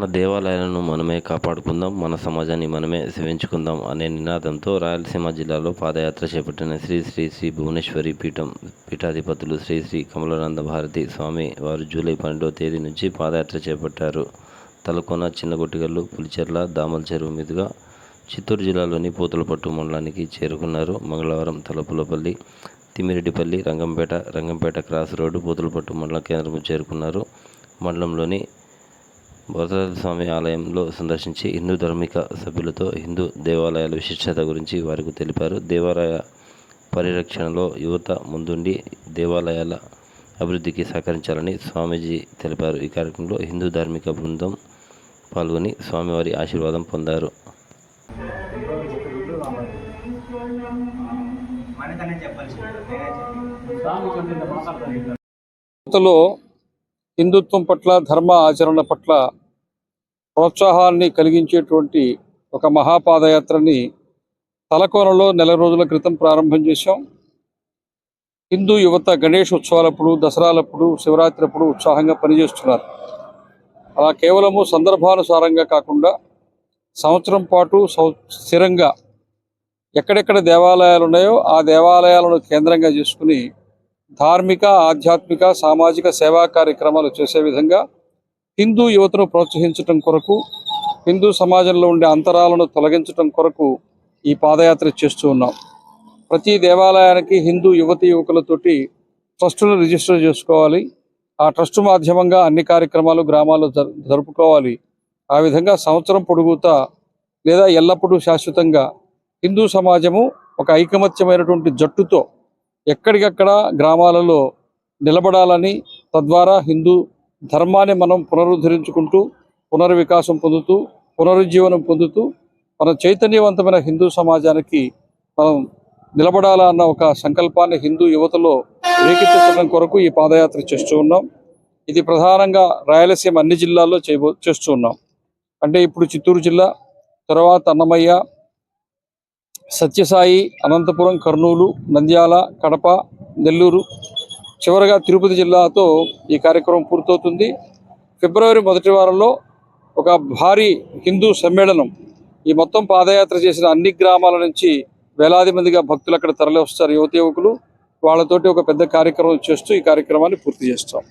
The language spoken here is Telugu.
మన దేవాలయాలను మనమే కాపాడుకుందాం మన సమాజాన్ని మనమే సేవించుకుందాం అనే నినాదంతో రాయలసీమ జిల్లాలో పాదయాత్ర చేపట్టిన శ్రీ శ్రీ శ్రీ భువనేశ్వరి పీఠం పీఠాధిపతులు శ్రీ శ్రీ కమలానంద భారతి స్వామి వారు జూలై పన్నెండవ తేదీ నుంచి పాదయాత్ర చేపట్టారు. తలకోన చిన్నగొట్టిగల్లు పులిచెర్ల దామల చెరువు మీదుగా చిత్తూరు జిల్లాలోని పూతలపట్టు మండలానికి చేరుకున్నారు. మంగళవారం తలపులపల్లి తిమ్మిరెడ్డిపల్లి రంగంపేట రంగంపేట క్రాస్ రోడ్డు పూతలపట్టు మండల కేంద్రం చేరుకున్నారు. మండలంలోని వరదరాజ స్వామి ఆలయంలో సందర్శించి హిందూ ధార్మిక సభ్యులతో హిందూ దేవాలయాల విశిష్టత గురించి వారికి తెలిపారు. దేవాలయ పరిరక్షణలో యువత ముందుండి దేవాలయాల అభివృద్ధికి సహకరించాలని స్వామీజీ తెలిపారు. ఈ కార్యక్రమంలో హిందూ ధార్మిక బృందం పాల్గొని స్వామివారి ఆశీర్వాదం పొందారు. యువతలో హిందుత్వం పట్ల ధర్మ ఆచరణ పట్ల ప్రోత్సాహాన్ని కలిగించేటువంటి ఒక మహాపాదయాత్రని తలకోనలో నెల రోజుల క్రితం ప్రారంభం చేశాం. హిందూ యువత గణేష్ ఉత్సవాలప్పుడు దసరాలప్పుడు శివరాత్రి అప్పుడు ఉత్సాహంగా పనిచేస్తున్నారు. అలా కేవలము సందర్భానుసారంగా కాకుండా సంవత్సరం పాటు స్థిరంగా ఎక్కడెక్కడ దేవాలయాలు ఉన్నాయో ఆ దేవాలయాలను కేంద్రంగా చేసుకుని ధార్మిక ఆధ్యాత్మిక సామాజిక సేవా కార్యక్రమాలు చేసే విధంగా హిందూ యువతను ప్రోత్సహించటం కొరకు హిందూ సమాజంలో ఉండే అంతరాలను తొలగించటం కొరకు ఈ పాదయాత్ర చేస్తూ ఉన్నాం. ప్రతి దేవాలయానికి హిందూ యువతి యువకులతోటి ట్రస్టును రిజిస్టర్ చేసుకోవాలి. ఆ ట్రస్ట్ మాధ్యమంగా అన్ని కార్యక్రమాలు గ్రామాల్లో జరుపుకోవాలి. ఆ విధంగా సంవత్సరం పొడుగుతా లేదా ఎల్లప్పుడూ శాశ్వతంగా హిందూ సమాజము ఒక ఐకమత్యమైనటువంటి జట్టుతో ఎక్కడికక్కడ గ్రామాలలో నిలబడాలని తద్వారా హిందూ ధర్మాన్ని మనం పునరుద్ధరించుకుంటూ పునర్వికాసం పొందుతూ పునరుజ్జీవనం పొందుతూ మన చైతన్యవంతమైన హిందూ సమాజానికి మనం నిలబడాలన్న ఒక సంకల్పాన్ని హిందూ యువతలో రేకెత్తించడం కొరకు ఈ పాదయాత్ర చేస్తూ ఉన్నాం. ఇది ప్రధానంగా రాయలసీమ అన్ని జిల్లాల్లో చేయబో చేస్తూ ఉన్నాం. అంటే ఇప్పుడు చిత్తూరు జిల్లా తర్వాత అన్నమయ్య సత్యసాయి అనంతపురం కర్నూలు నంద్యాల కడప నెల్లూరు చివరగా తిరుపతి జిల్లాతో ఈ కార్యక్రమం పూర్తవుతుంది. ఫిబ్రవరి మొదటి వారంలో ఒక భారీ హిందూ సమ్మేళనం ఈ మొత్తం పాదయాత్ర చేసిన అన్ని గ్రామాల నుంచి వేలాది మందిగా భక్తులు అక్కడ తరలి వస్తారు యువతి యువకులు. వాళ్ళతోటి ఒక పెద్ద కార్యక్రమం చేస్తూ ఈ కార్యక్రమాన్ని పూర్తి చేస్తాం.